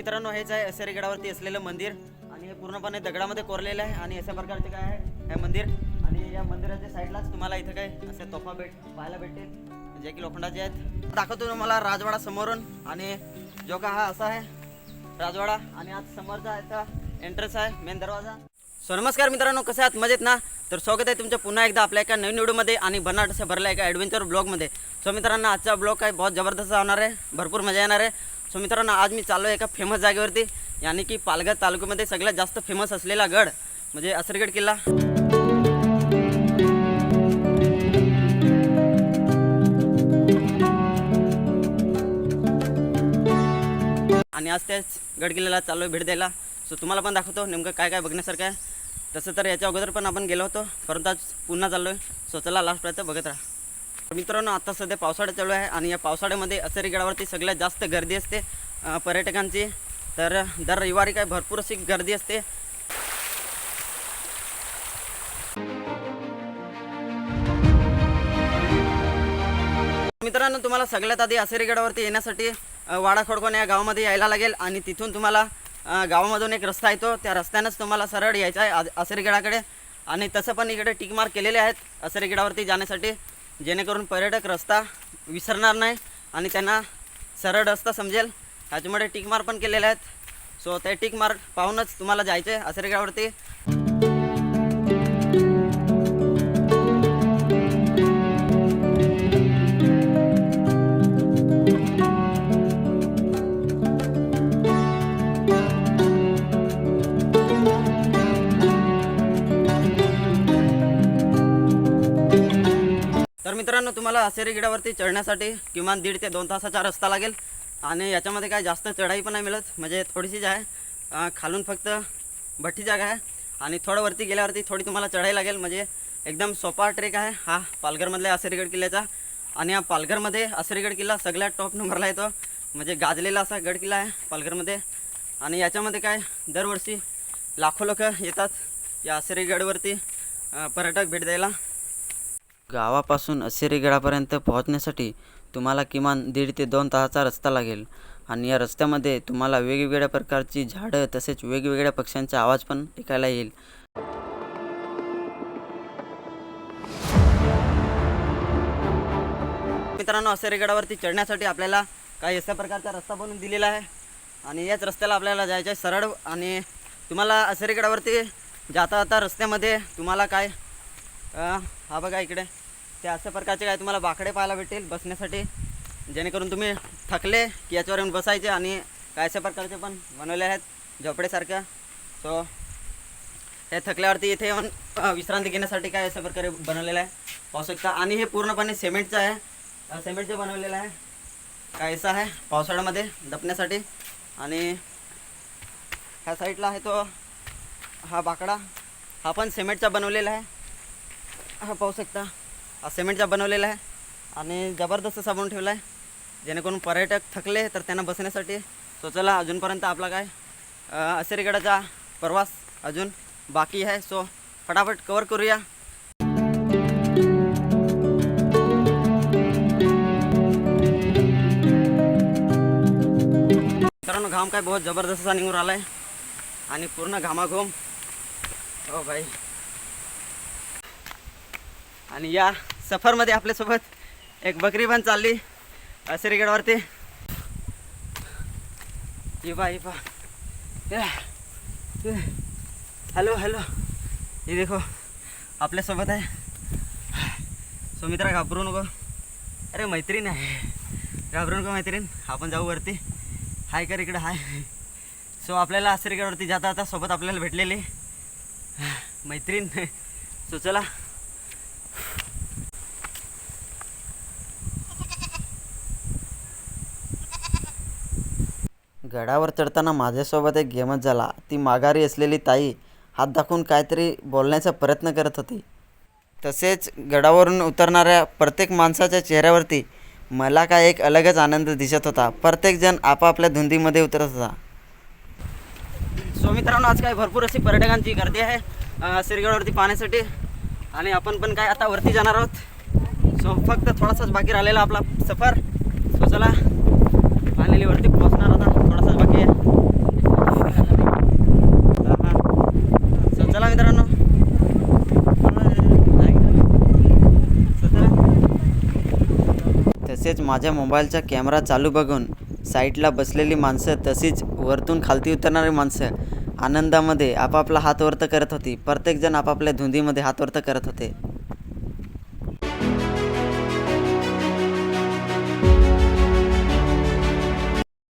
मित्रांनो हेच आहे असेरी गडावरती असलेलं मंदिर आणि हे पूर्णपणे दगडामध्ये कोरलेलं आहे आणि अशा प्रकारचे काय आहे हे मंदिर. आणि या मंदिराच्या साईडलाच तुम्हाला इथं काय असे तोफा भेट पाहायला भेटतील जे की लोखंडाचे आहेत. दाखवतो तुम्हाला राजवाडा समोरून आणि जो का हा असा आहे राजवाडा. आणि आज समोरचा याचा एंट्रन्स आहे मेन दरवाजा. सो नमस्कार मित्रांनो कसे आहात? मजेत ना? तर स्वागत आहे तुमच्या पुन्हा एकदा आपल्या एका नवीन व्हिडिओमध्ये आणि बनाट असं भरल्या एका ॲडव्हेंचर ब्लॉगमध्ये सो मित्रांनो आजचा ब्लॉग काय बहुत जबरदस्त होणार आहे भरपूर मजा येणार आहे. सो मित्रांनो आज मी चाललो आहे एका फेमस जागेवरती. यानी की पालघर तालुक्यामध्ये सगळ्यात जास्त फेमस असलेला गड म्हणजे असरगड किल्ला. आणि आज त्याच गड किल्ल्याला चाललो आहे भेट द्यायला. सो तुम्हाला पण दाखवतो नेमकं काय काय बघण्यासारखं आहे. तसं तर याच्या अगोदर पण आपण गेलो होतो परंतु आज पुन्हा चाललो आहे सो चला लास्टपर्यंत बघत राहा. मित्रांनो आता सध्या पावसाळा चालू आहे आणि या पावसाळ्यामध्ये असेरी गडावरती सगळ्यात जास्त गर्दी असते पर्यटकांची. तर दर रविवारी काय भरपूर अशी गर्दी असते. मित्रांनो तुम्हाला सगळ्यात आधी असेरी गडावरती येण्यासाठी वाडा खडकोण या गावामध्ये यायला लागेल आणि तिथून तुम्हाला गावामधून एक रस्ता येतो. त्या रस्त्यानंच तुम्हाला सरळ यायचं आहे असरीगडाकडे. आणि तसं पण इकडे टिक मार्क केलेले आहेत असरीगडावरती जाण्यासाठी. जेणेकरून पर्यटक रस्ता विसरणार नाही आणि त्यांना सरळ रस्ता समजेल. ह्याच्यामुळे टिक मार्क पण केलेले आहेत. सो ते टिक मार्क पाहूनच तुम्हाला जायचं आहे असेरी मित्रांनो तुम्हाला असेरी गडावरती चढण्यासाठी किमान दीड ते दोन तासाचा रस्ता लागेल. आणि याच्यामध्ये काय जास्त चढाई पण नाही मिळत. म्हणजे थोडीशी आहे खालून फक्त भट्टी जागा आहे. आणि थोडं वरती गेल्यावरती थोडी तुम्हाला चढाई लागेल. म्हणजे एकदम सोपा ट्रेक आहे हा पालघरमधल्या असेरीगड किल्ल्याचा. आणि या पालघरमध्ये असेरीगड किल्ला सगळ्यात टॉप नंबरला येतो. म्हणजे गाजलेला असा गड किल्ला आहे पालघरमध्ये. आणि याच्यामध्ये काय दरवर्षी लाखो लोक येतात या असेरीगडवरती पर्यटक भेट द्यायला. गावापासून असिरीगडापर्यंत पोहोचण्यासाठी तुम्हाला किमान दीड ते दोन तासाचा रस्ता लागेल. आणि या रस्त्यामध्ये तुम्हाला वेगवेगळ्या प्रकारची झाडं तसेच वेगवेगळ्या पक्ष्यांचा आवाज पण ऐकायला येईल. मित्रांनो असिरीगडावरती चढण्यासाठी आपल्याला काही अशा प्रकारचा रस्ता बनवून दिलेला आहे. आणि याच रस्त्याला आपल्याला जायचं आहे सरळ. आणि तुम्हाला अशेरीगडावरती जाता जाता रस्त्यामध्ये तुम्हाला काय हा बघा इकडे. ते अशा प्रकारचे काय तुम्हाला बाकडे पाहायला भेटेल बसण्यासाठी. जेणेकरून तुम्ही थकले की याच्यावर येऊन बसायचे आणि काय अशा प्रकारचे पण बनवले आहेत झोपडेसारख्या. सो हे थकल्यावरती इथे येऊन विश्रांती घेण्यासाठी काय अशा प्रकारे बनवलेलं आहे? पाहू शकता. आणि हे पूर्णपणे सिमेंटचं आहे. सिमेंटचं बनवलेलं आहे. काय असं आहे पावसाळ्यामध्ये दपण्यासाठी. आणि ह्या साईडला आहे तो हा बाकडा. हा पण सिमेंटचा बनवलेला आहे. हा पाहू शकता. सिमेंटचा बनवलेला आहे. आणि जबरदस्त साबण ठेवला आहे जेणेकरून पर्यटक थकले तर त्यांना बसण्यासाठी सो चला अजूनपर्यंत आपला काय असेरीगडाचा प्रवास अजून बाकी आहे. सो फटाफट कवर करूया. कारण घाम काय बहुत जबरदस्त निघून आला आहे आणि पूर्ण घामाघूम. हो भाई. आणि या सफरमध्ये आपल्यासोबत एक बकरी पण चालली सिरगडवरती इबा इबा बा. हॅलो हॅलो हे देखो आपल्यासोबत आहे. सो मित्रा घाबरू नको. अरे मैत्रीण आहे. घाबरू नको मैत्रीण. आपण जाऊ वरती. हाय कर इकडं हाय. सो आपल्याला असेरीगडवरती जाता आता सोबत आपल्याला भेटलेली. मैत्रीण. सो चला. गडावर चढताना माझ्यासोबत एक गेमच झाला. ती माघारी असलेली ताई हात दाखवून काहीतरी बोलण्याचा प्रयत्न करत होती. तसेच गडावरून उतरणाऱ्या प्रत्येक माणसाच्या चेहऱ्यावरती मला काय एक अलगच आनंद दिसत होता. प्रत्येकजण आपापल्या धुंदीमध्ये उतरत होता. सो मित्रांनो आज काय भरपूर अशी पर्यटकांची गर्दी आहे सिरगडवरती पाहण्यासाठी. आणि आपण पण काय आता वरती जाणार आहोत. सो फक्त थोडासाच बाकी राहिलेला आपला सफर. सो चला फायनली वरती पोहोचणार आता थोडासा बाकी आहे हा, हा. So, चला मित्रांनो So, चला. तसेच माझ्या मोबाईलचा कॅमेरा चालू बघून साईडला बसलेली माणसं तशीच वरतून खालती उतरणारी माणसं आनंदामध्ये आपापला हात वर्त करत होती. प्रत्येकजण आपापल्या धुंदीमध्ये हात वर्त करत होते.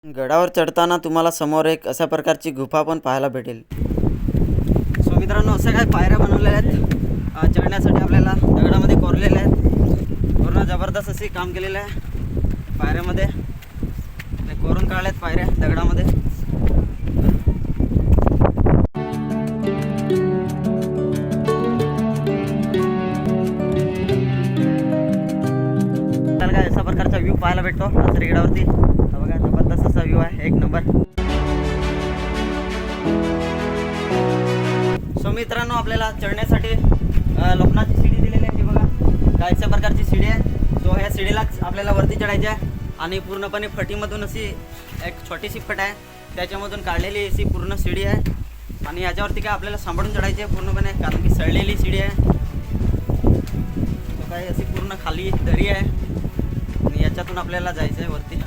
गडावर चढताना तुम्हाला समोर एक अशा प्रकारची गुफा पण पाहायला भेटेल. सो मित्रांनो असं काय पायऱ्या बनवलेल्या आहेत? चढण्यासाठी आपल्याला दगडामध्ये कोरलेल्या आहेत. पूर्ण जबरदस्त असे काम केलेलं आहे. पायऱ्यामध्ये. ते कोरून काढल्यात पायऱ्या दगडामध्ये. काय अशा प्रकारचा व्ह्यू पाहायला भेटतो रेगडावरती बघा जबरदस्त असा व्ह्यू आहे. एक नंबर सो मित्रांनो आपल्याला चढण्यासाठी लोकनाथची शिडी दिलेली आहे. अशा प्रकारची शिडी आहे. सो ह्या शिडीलाच आपल्याला वरती चढायची आहे. आणि पूर्णपणे फटीमधून अशी एक छोटीशी फट आहे. त्याच्यामधून काढलेली अशी पूर्ण शिडी आहे. आणि याच्यावरती काय आपल्याला सांभाळून चढायची आहे पूर्णपणे कारण की सळलेली शिडी आहे. तो काय अशी पूर्ण खाली दरी आहे. आणि याच्यातून आपल्याला जायचं आहे वरती.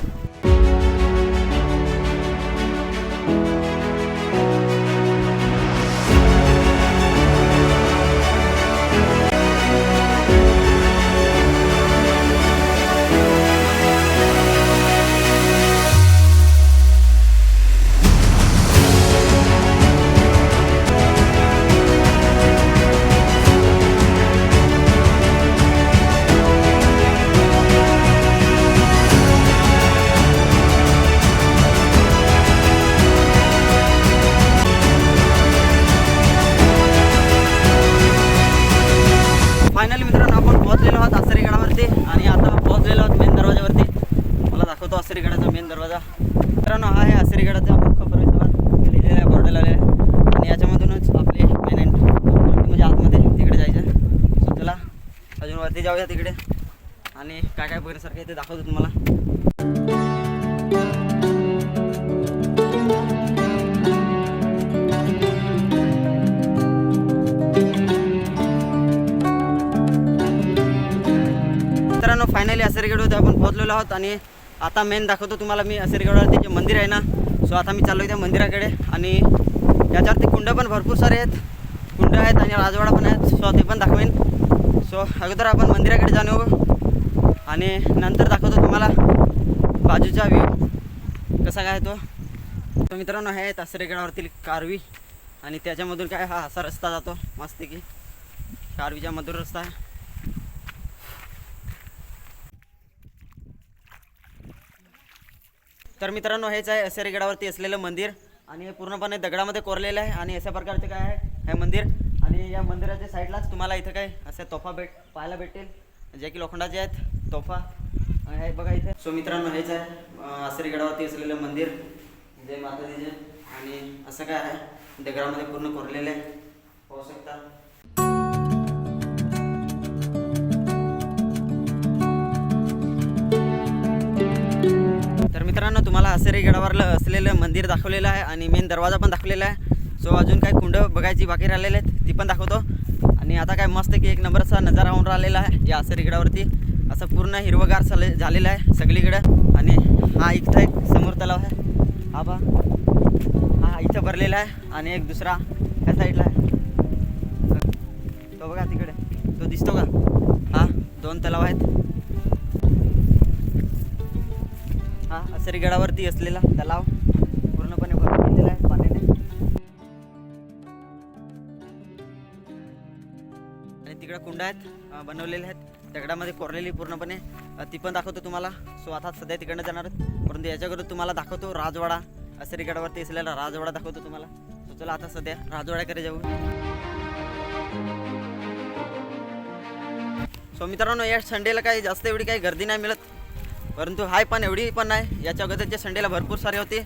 फायनली मित्रांनो आपण पोहोचलेलो आहोत आसरीगडावरती आणि आता पोहोचलेलो आहोत मेन दरवाजावरती. मला दाखवतो आसरीगडाचा मेन दरवाजा. मित्रांनो हा आहे आसरीगडाचा मुख्य प्रवेशद्वार. लिहिलेला आहे बोर्ड लावलेला आहे. आणि याच्यामधूनच आपले मेन एंट्री म्हणजे आतमध्ये तिकडे जायचं. आहे सो चला अजून वरती जाऊया तिकडे. आणि काय काय बघण्यासारखं आहे ते दाखवतो तुम्हाला. मित्रांनो फायनली असेरगडवरती आपण पोहोचलेलो आहोत आणि आता मेन दाखवतो तुम्हाला मी असेरगडवरती जे मंदिर आहे ना सो आता मी चाललो आहे त्या मंदिराकडे आणि याच्यावरती कुंड पण भरपूर सारे आहेत. कुंड आहेत आणि राजवाडा पण आहेत सो ते पण दाखवेन. सो अगोदर आपण मंदिराकडे जाऊन येऊ आणि नंतर दाखवतो तुम्हाला बाजूचा व्ह्यू कसा काय तो? तो मित्रांनो हे आहेत कारवी. आणि त्याच्यामधून काय हा असा रस्ता जातो मस्त की कारवीच्या मधूर रस्ता. आहे तर मित्रांनो हेच आहे असेरी गडावरती असलेलं मंदिर. आणि हे पूर्णपणे दगडामध्ये कोरलेलं आहे. आणि अशा प्रकारचे काय आहे? हे मंदिर. आणि या मंदिराच्या साईडलाच तुम्हाला इथं काय? असे तोफा भेट पाहायला भेटेल जे की लोखंडाचे आहेत तोफा. हे बघा इथे. सो मित्रांनो हेच आहे अं, आसरी गडावरती असलेलं मंदिर. जय माताजीचे आणि असं काय आहे? दगडामध्ये पूर्ण कोरलेलं आहे. पाहू शकता. मित्रांनो तुम्हाला आसेरी गडावरलं असलेलं मंदिर दाखवलेलं आहे आणि मेन दरवाजा पण दाखवलेला आहे. सो अजून काही कुंड बघायची बाकी राहिलेले आहेत ती पण दाखवतो. आणि आता काय मस्त की एक नंबरचा नजारा होऊन राहिलेला आहे या आसेरी गडावरती. असं पूर्ण हिरवगार झाले झालेलं आहे सगळीकडं. आणि हा इथं एक समोर तलाव आहे. हा बा. हा इथं भरलेला आहे. आणि एक दुसरा ह्या साईडला आहे. तो बघा तिकडे. तो दिसतो का? हा दोन तलाव आहेत. हा असरी गडावरती असलेला तलाव. पूर्णपणे भरलेला आहे पाण्याने. आणि तिकडे कुंड आहेत बनवलेले आहेत. दगडामध्ये कोरलेली पूर्णपणे. ती पण दाखवतो तुम्हाला. सो आता सध्या तिकडनं जाणार परंतु याच्याकडून तुम्हाला दाखवतो राजवाडा. असरी गडावरती असलेला राजवाडा दाखवतो तुम्हाला. सो चला आता सध्या राजवाड्याकडे जाऊ. सो मित्रांनो या संडेला काही जास्त एवढी काही गर्दी नाही मिळत. परंतु हाय पण एवढी पण नाही. याच्या अगोदरच्या संडेला भरपूर सारे होते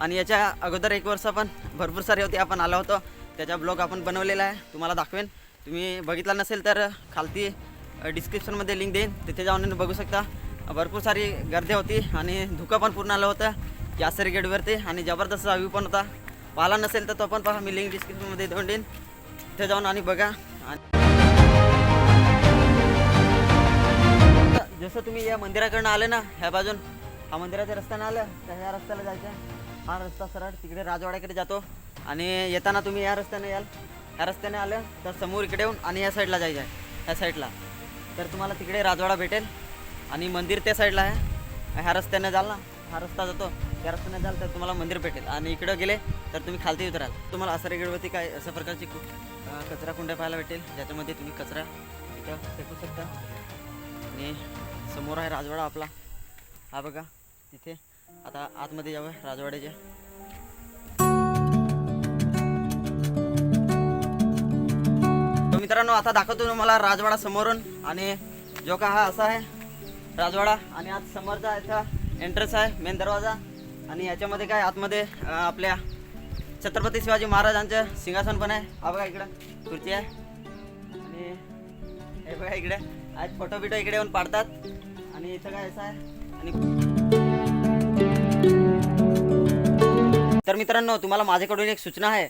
आणि याच्या अगोदर एक वर्ष पण भरपूर सारे होते आपण आलो होतो. त्याचा ब्लॉग आपण बनवलेला आहे. तुम्हाला दाखवेन. तुम्ही बघितला नसेल तर खालती डिस्क्रिप्शनमध्ये लिंक देईन. तिथे जाऊन बघू शकता. भरपूर सारी गर्दी होती आणि धुकं पण पूर्ण आलं होतं. यासरी गेटवरती आणि जबरदस्त व्ह्यू पण होता. पाहिला नसेल तर तो पण पहा. मी लिंक डिस्क्रिप्शनमध्ये देऊन देईन. तिथे जाऊन आणि बघा. आणि जसं तुम्ही या मंदिराकडनं आले ना ह्या बाजून हा मंदिराच्या रस्त्यानं आलं तर ह्या रस्त्याला जायचं आहे. हा रस्ता सरळ तिकडे राजवाड्याकडे जातो. आणि येताना तुम्ही या रस्त्याने याल. ह्या रस्त्याने आलं तर समोर इकडे येऊन आणि या साईडला जायचं आहे ह्या साईडला. तर तुम्हाला तिकडे राजवाडा भेटेल. आणि मंदिर त्या साईडला आहे. ह्या रस्त्याने जाल ना हा रस्ता जातो. त्या रस्त्याने जाल तर तुम्हाला मंदिर भेटेल. आणि इकडं गेले तर तुम्ही खालती उतराल. तुम्हाला असं गेडवरती काय अशा प्रकारची कचरा कुंड्या पाहायला भेटेल. ज्याच्यामध्ये तुम्ही कचरा इथं फेकू शकता. आणि समोर आहे राजवाडा आपला. हा बघा तिथे आता आतमध्ये जावं राजवाड्याच्या. मित्रांनो आता दाखवतो मला राजवाडा समोरून. आणि जो का हा असा आहे राजवाडा. आणि आज समोरचा याचा एंट्रन्स आहे मेन दरवाजा. आणि याच्यामध्ये काय आतमध्ये आपल्या छत्रपती शिवाजी महाराजांचं सिंहासन पण आहे. हा बघा इकडं खुर्ची आहे. आणि हे बघा इकडे. आज फोटो बिटो इकडे येऊन पाडतात. आणि इथं काय असं आहे? आणि तर मित्रांनो तुम्हाला माझ्याकडून एक सूचना आहे.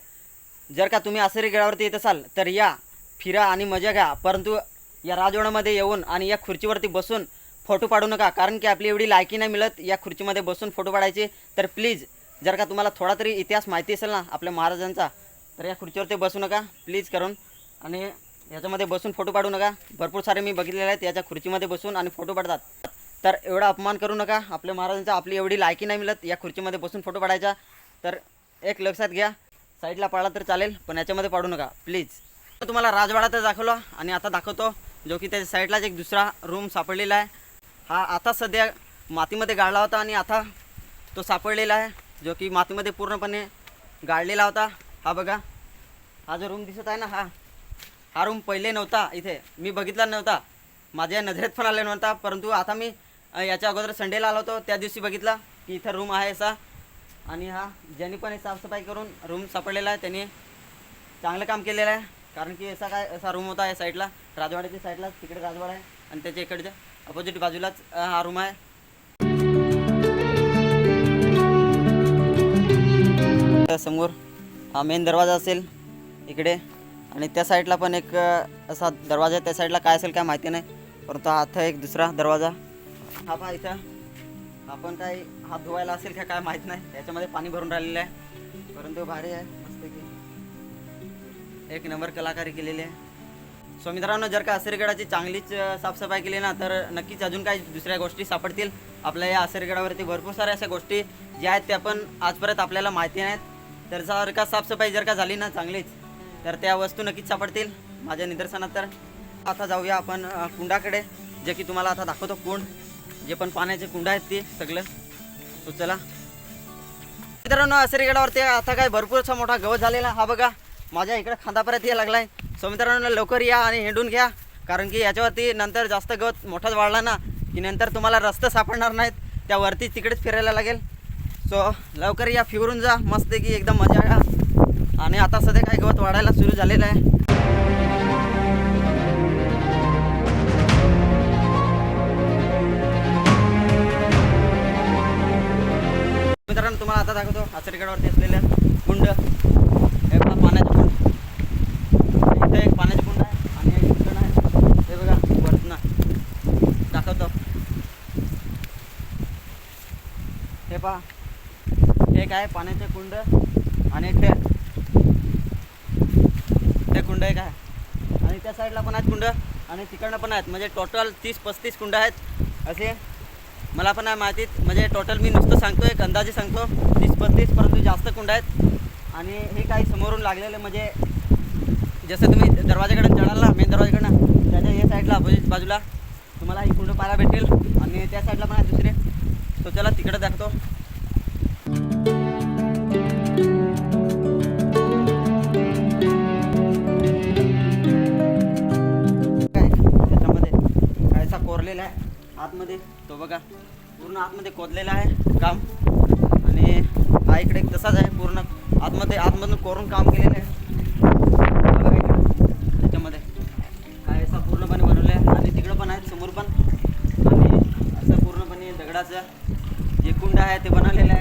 जर का तुम्ही आसरी गडावरती येत असाल तर या फिरा आणि मजा घ्या. परंतु या राजवाड्यामध्ये येऊन आणि या खुर्चीवरती बसून फोटो पाडू नका. कारण की आपली एवढी लायकी नाही मिळत या खुर्चीमध्ये बसून फोटो पाडायचे. तर प्लीज जर का तुम्हाला थोडा तरी इतिहास माहिती असेल ना आपल्या महाराजांचा तर या खुर्चीवरती बसू नका. प्लीज करून. आणि याच्यामध्ये बसून फोटो पाडू नका. भरपूर सारे मी बघितलेले आहेत याच्या खुर्चीमध्ये बसून आणि फोटो पाडतात तर एवढा अपमान करू नका. आपल्या महाराजांचा आपली एवढी लायकी नाही मिळत. या खुर्चीमध्ये बसून फोटो पाडायचा तर एक लक्षात घ्या. साईडला पाडला तर चालेल पण याच्यामध्ये पाडू नका. प्लीज. तुम्हाला राजवाडा तर दाखवला आणि आता दाखवतो जो की त्याच्या साईडलाच एक दुसरा रूम सापडलेला आहे. हा आता सध्या मातीमध्ये गाळला होता आणि आता तो सापडलेला आहे जो की मातीमध्ये पूर्णपणे गाळलेला होता. हा बघा. हा जो रूम दिसत आहे ना हा. हा रूम पहिले नव्हता इथे. मी बघितला नव्हता. माझ्या नजरेत पण आला नव्हता परंतु आता मी याच्या अगोदर संडेला आलो होतो त्या दिवशी बघितला की इथं रूम आहे असा. आणि हा ज्यांनी पण साफसफाई करून रूम सापडलेला आहे त्यांनी चांगलं काम केलेलं आहे. कारण की असा काय असा रूम होता या साईडला राजवाड्याच्या साईडला तिकडे राजवाडा आहे आणि त्याच्या इकडच्या अपोजिट बाजूलाच हा रूम आहे. समोर हा मेन दरवाजा असेल. इकडे आणि त्या साईडला पण एक असा दरवाजा आहे. त्या साईडला काय असेल काय माहिती नाही. परंतु आता एक दुसरा दरवाजा. हा पहा इथं. आपण काय हात धुवायला असेल का काय माहीत नाही. त्याच्यामध्ये पाणी भरून राहिलेलं आहे. परंतु भारी आहे. मस्त की एक नंबर कलाकारी केलेली आहे. सो मित्रांनो जर का आसरीगडाची चांगलीच साफसफाई केली ना तर नक्कीच अजून काही दुसऱ्या गोष्टी सापडतील. आपल्या या आसरीगडावरती भरपूर साऱ्या अशा गोष्टी ज्या आहेत त्या पण आजपर्यंत आपल्याला माहिती नाहीत. तर जर का साफसफाई जर का झाली ना चांगलीच. तर त्या वस्तू नक्कीच सापडतील माझ्या निदर्शनात तर. आता जाऊया आपण कुंडाकडे जे की तुम्हाला आता दाखवतो कुंड जे पण पाण्याचे कुंड आहेत ते सगळं. तो चला. मित्रांनो असरीगडावरती आता काय भरपूरसा मोठा गवत झालेला हा बघा. माझ्या इकडे खांदापर्यंत यायला लागलाय. सो मित्रांनो लवकर या आणि हिंडून घ्या. कारण की याच्यावरती नंतर जास्त गवत मोठाच वाढला ना की नंतर तुम्हाला रस्ते सापडणार नाहीत. त्यावरती तिकडेच फिरायला लागेल. सो लवकर या फिरून जा. मस्त की एकदम मजा घ्या आणि आता सध्या काय गवत वाढायला सुरू झालेलं आहे. मित्रांनो तुम्हाला आता दाखवतो आचरीगडावरती असलेल्या कुंड. हे बघा पाण्याचं कुंड. इथं एक पाण्याचं कुंड आहे आणि एक कुंड आहे हे बघा वरतनं. दाखवतो. हे पहा. एक आहे पाण्याचे कुंड आणि एक कुंड आहे काय आणि त्या साईडला पण आहेत कुंड. आणि तिकडनं पण आहेत. म्हणजे टोटल तीस पस्तीस कुंड आहेत. असे मला पण आहे माहितीत म्हणजे टोटल मी नुसतं सांगतो एक अंदाजे सांगतो. तीस पस्तीस परंतु जास्त कुंड आहेत. आणि हे काही समोरून लागलेले म्हणजे जसं तुम्ही दरवाजाकडे चढाल ना मेन दरवाजाकडनं त्याच्या या साईडला अपोजिट बाजूला तुम्हाला ही कुंड पाहायला भेटेल आणि त्या साईडला पण आहे दुसरे. तो चला तिकडे दाखवतो. लावलेला आहे. आतमध्ये तो बघा पूर्ण आतमध्ये खोदलेला आहे काम. आणि हा इकडे तसाच आहे पूर्ण. आतमध्ये आतमधून कोरून काम केलेलं आहे. त्याच्यामध्ये. काय असा पूर्णपणे बनवलं आहे. आणि तिकडं पण आहे समोर पण. आणि असं पूर्णपणे दगडाचं जे कुंड आहे ते बनवलेलं आहे.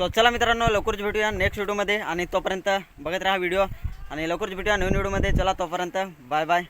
सो चला मित्रांनो लवकरच भेटूया नेक्स्ट व्हिडिओमध्ये आणि तोपर्यंत बघत राहा व्हिडिओ आणि लवकरच भेटूया नवीन व्हिडिओमध्ये चला तोपर्यंत बाय बाय